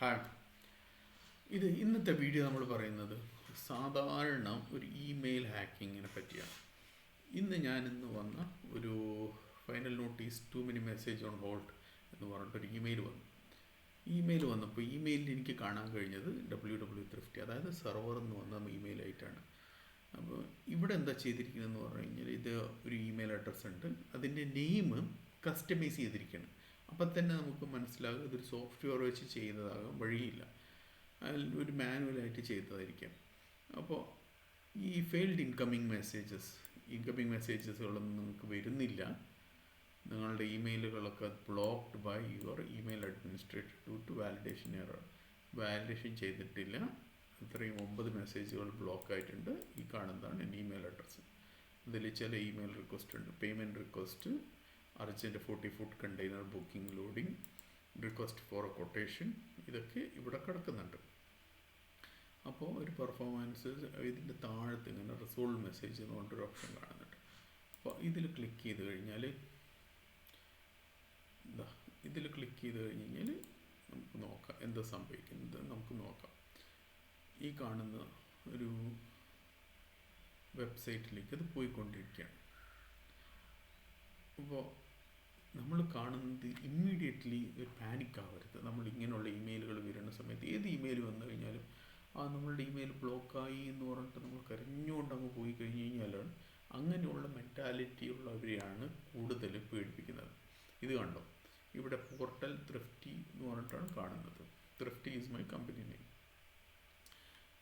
Hi ഇത് ഇന്നത്തെ video നമ്മൾ പറയുന്നത് സാധാരണ ഒരു ഇമെയിൽ ഹാക്കിങ്ങിനെ പറ്റിയാണ്. ഇന്ന് ഞാൻ ഇന്ന് വന്ന ഒരു final notice to many message on hold എന്ന് പറഞ്ഞിട്ടൊരു ഇമെയിൽ വന്നു. ഇമെയിൽ വന്നപ്പോൾ ഇമെയിലിൽ എനിക്ക് കാണാൻ കഴിഞ്ഞത് ഡബ്ല്യൂ ഡബ്ല്യൂ ത്രിഫ്റ്റി അതായത് സെർവർ എന്ന് വന്ന ഇമെയിൽ ആയിട്ടാണ്. അപ്പോൾ ഇവിടെ എന്താ ചെയ്തിരിക്കുന്നതെന്ന് പറഞ്ഞു കഴിഞ്ഞാൽ ഇത് ഒരു ഇമെയിൽ അഡ്രസ്സ് ഉണ്ട്. അതിന്റെ നെയിം കസ്റ്റമൈസ് ചെയ്തിരിക്കുകയാണ്. അപ്പം തന്നെ നമുക്ക് മനസ്സിലാകും ഇതൊരു സോഫ്റ്റ്വെയർ വെച്ച് ചെയ്തതാകാം വഴിയില്ല. അതിൽ ഒരു മാനുവലായിട്ട് ചെയ്തതായിരിക്കാം. അപ്പോൾ ഈ ഫെയിൽഡ് ഇൻകമ്മിങ് മെസ്സേജസ് ഇൻകമ്മിങ് മെസ്സേജസുകളൊന്നും നിങ്ങൾക്ക് വരുന്നില്ല. നിങ്ങളുടെ ഇമെയിലുകളൊക്കെ blocked by your email administrator due to validation error validation ചെയ്തിട്ടില്ല. ഇത്രയും ഒമ്പത് മെസ്സേജുകൾ ബ്ലോക്ക് ആയിട്ടുണ്ട്. ഈ കാണുന്നതാണ് എന്റെ ഇമെയിൽ അഡ്രസ്സ് ഇതിൽ ചില ഇമെയിൽ റിക്വസ്റ്റ് ഉണ്ട്. Payment request urgent forty foot container booking loading request for a quotation ഇതൊക്കെ ഇവിടെ കിടക്കുന്നുണ്ട്. അപ്പോൾ ഒരു പെർഫോമൻസ് ഇതിന്റെ താഴത്ത് ഇങ്ങനെ റിസോൾവ് മെസ്സേജ് എന്ന് പറഞ്ഞൊരു ഓപ്ഷൻ കാണുന്നുണ്ട്. അപ്പോൾ ഇതിൽ ക്ലിക്ക് ചെയ്ത് കഴിഞ്ഞാൽ എന്താ ഇതിൽ ക്ലിക്ക് ചെയ്ത് കഴിഞ്ഞ് കഴിഞ്ഞാൽ നമുക്ക് നോക്കാം എന്താ സംഭവിക്കുന്നത്. നമുക്ക് നോക്കാം. ഈ കാണുന്ന ഒരു വെബ്സൈറ്റിലേക്ക് അത് പോയിക്കൊണ്ടിരിക്കുകയാണ്. അപ്പോൾ നമ്മൾ കാണുന്നത് ഇമ്മീഡിയറ്റ്ലി ഒരു പാനിക് ആവരുത്. നമ്മൾ ഇങ്ങനെയുള്ള ഇമെയിലുകൾ വരുന്ന സമയത്ത് ഏത് ഇമെയിൽ വന്നു കഴിഞ്ഞാലും ആ നമ്മളുടെ ഇമെയിൽ ബ്ലോക്കായി എന്ന് പറഞ്ഞിട്ട് നമ്മൾ കരഞ്ഞുകൊണ്ട് അങ്ങ് പോയി കഴിഞ്ഞ് കഴിഞ്ഞാലാണ് അങ്ങനെയുള്ള മെന്റാലിറ്റി ഉള്ളവരെയാണ് കൂടുതൽ പേടിപ്പിക്കുന്നത്. ഇത് കണ്ടോ? ഇവിടെ പോർട്ടൽ ത്രിഫ്റ്റി എന്ന് പറഞ്ഞിട്ടാണ് കാണുന്നത്. Thrifty is my company name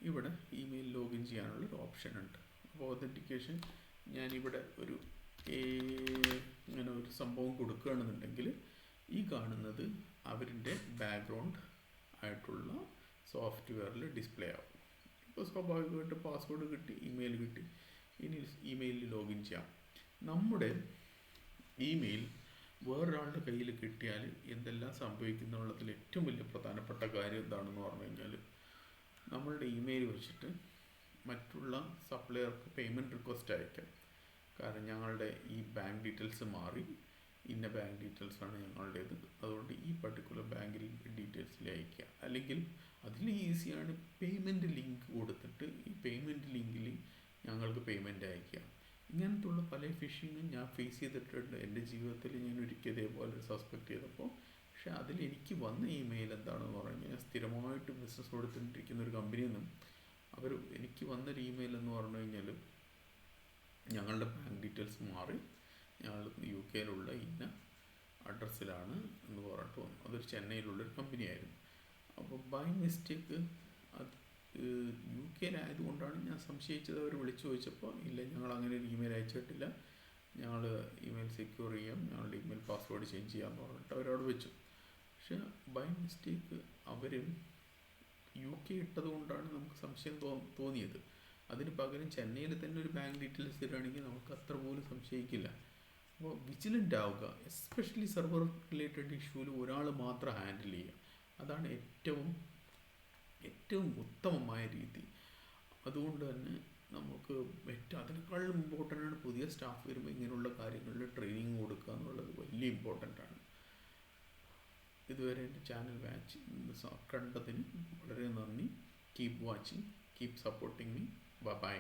ഇവിടെ ഇമെയിൽ ലോഗിൻ ചെയ്യാനുള്ള ഒരു ഓപ്ഷൻ ഉണ്ട്. അപ്പോൾ ഒതന്റിക്കേഷൻ ഞാനിവിടെ ഒരു ഇങ്ങനെ ഒരു സംഭവം കൊടുക്കുകയാണെന്നുണ്ടെങ്കിൽ ഈ കാണുന്നത് അവരുടെ ബാക്ക്ഗ്രൗണ്ട് ആയിട്ടുള്ള സോഫ്റ്റ്വെയറിൽ ഡിസ്പ്ലേ ആവും. ഇപ്പോൾ സ്വാഭാവികമായിട്ട് പാസ്വേഡ് കിട്ടി ഇമെയിൽ കിട്ടി. ഇനി ഇമെയിലിൽ ലോഗിൻ ചെയ്യാം. നമ്മുടെ ഇമെയിൽ വേറൊരാളുടെ കയ്യിൽ കിട്ടിയാൽ എന്തെല്ലാം സംഭവിക്കുന്നുള്ളതിൽ ഏറ്റവും വലിയ പ്രധാനപ്പെട്ട കാര്യം എന്താണെന്ന് പറഞ്ഞു കഴിഞ്ഞാൽ നമ്മളുടെ ഇമെയിൽ വെച്ചിട്ട് മറ്റുള്ള സപ്ലയർക്ക് പേയ്മെന്റ് റിക്വസ്റ്റ് അയക്കാം. കാരണം ഞങ്ങളുടെ ഈ ബാങ്ക് ഡീറ്റെയിൽസ് മാറി. ഇന്ന ബാങ്ക് ഡീറ്റെയിൽസ് ആണ് ഞങ്ങളുടേത്. അതുകൊണ്ട് ഈ പർട്ടിക്കുലർ ബാങ്കിൽ ഡീറ്റെയിൽസിൽ അയക്കുക അല്ലെങ്കിൽ അതിൽ ഈസിയാണ് പേയ്മെന്റ് ലിങ്ക് കൊടുത്തിട്ട് ഈ പേയ്മെന്റ് ലിങ്കിൽ ഞങ്ങൾക്ക് പേയ്മെന്റ് അയക്കുക ഇങ്ങനത്തുള്ള പല ഫിഷിങ്ങും ഞാൻ ഫേസ് ചെയ്തിട്ടുണ്ട്. എന്റെ ജീവിതത്തിൽ ഞാൻ ഒരിക്കൽ ഇതേപോലെ സസ്പെക്ട് ചെയ്തപ്പോൾ. പക്ഷേ അതിൽ എനിക്ക് വന്ന ഇമെയിൽ എന്താണെന്ന് പറഞ്ഞു ഞാൻ സ്ഥിരമായിട്ട് ബിസിനസ് കൊടുത്തിട്ടിരിക്കുന്ന ഒരു കമ്പനിയിൽ നിന്നും അവർ എനിക്ക് വന്നൊരു ഇമെയിൽ എന്ന് പറഞ്ഞു കഴിഞ്ഞാൽ ഞങ്ങളുടെ ബാങ്ക് ഡീറ്റെയിൽസ് മാറി. ഞങ്ങൾ യു കെയിലുള്ള ഇന്ന അഡ്രസ്സിലാണ് എന്ന് പറഞ്ഞിട്ട് വന്നു. അതൊരു ചെന്നൈയിലുള്ളൊരു കമ്പനിയായിരുന്നു അപ്പോൾ ബൈ മിസ്റ്റേക്ക് അത് യു കെയിലായതുകൊണ്ടാണ് ഞാൻ സംശയിച്ചത്. അവർ വിളിച്ചു ചോദിച്ചപ്പോൾ ഇല്ല ഞങ്ങൾ അങ്ങനെ ഒരു ഇമെയിൽ അയച്ചിട്ടില്ല. ഞങ്ങൾ ഇമെയിൽ സെക്യൂർ ചെയ്യാം. ഞങ്ങളുടെ ഇമെയിൽ പാസ്വേഡ് ചേഞ്ച് ചെയ്യാമെന്ന് പറഞ്ഞിട്ട് അവരോട് വെച്ചു. പക്ഷേ ബൈ മിസ്റ്റേക്ക് അവർ യു കെ ഇട്ടത് കൊണ്ടാണ് നമുക്ക് സംശയം തോന്നിയത്. അതിന് പകരം ചെന്നൈയിൽ തന്നെ ഒരു ബാങ്ക് ഡീറ്റെയിൽസ് തരുവാണെങ്കിൽ നമുക്ക് അത്ര പോലും സംശയിക്കില്ല. അപ്പോൾ വിജിലന്റ് ആവുക എസ്പെഷ്യലി സെർവർ റിലേറ്റഡ് ഇഷ്യൂവിൽ ഒരാൾ മാത്രം ഹാൻഡിൽ ചെയ്യുക. അതാണ് ഏറ്റവും ഏറ്റവും ഉത്തമമായ രീതി. അതുകൊണ്ട് തന്നെ നമുക്ക് ഏറ്റവും അതിനേക്കാളും ഇമ്പോർട്ടന്റ് ആണ് പുതിയ സ്റ്റാഫ് വരുമ്പോൾ ഇങ്ങനെയുള്ള കാര്യങ്ങളിൽ ട്രെയിനിങ് കൊടുക്കുക എന്നുള്ളത് വലിയ ഇമ്പോർട്ടന്റ് ആണ്. ഇതുവരെ എന്റെ ചാനൽ വാച്ച് കണ്ടതിന് വളരെ നന്ദി. Keep watching keep supporting me bye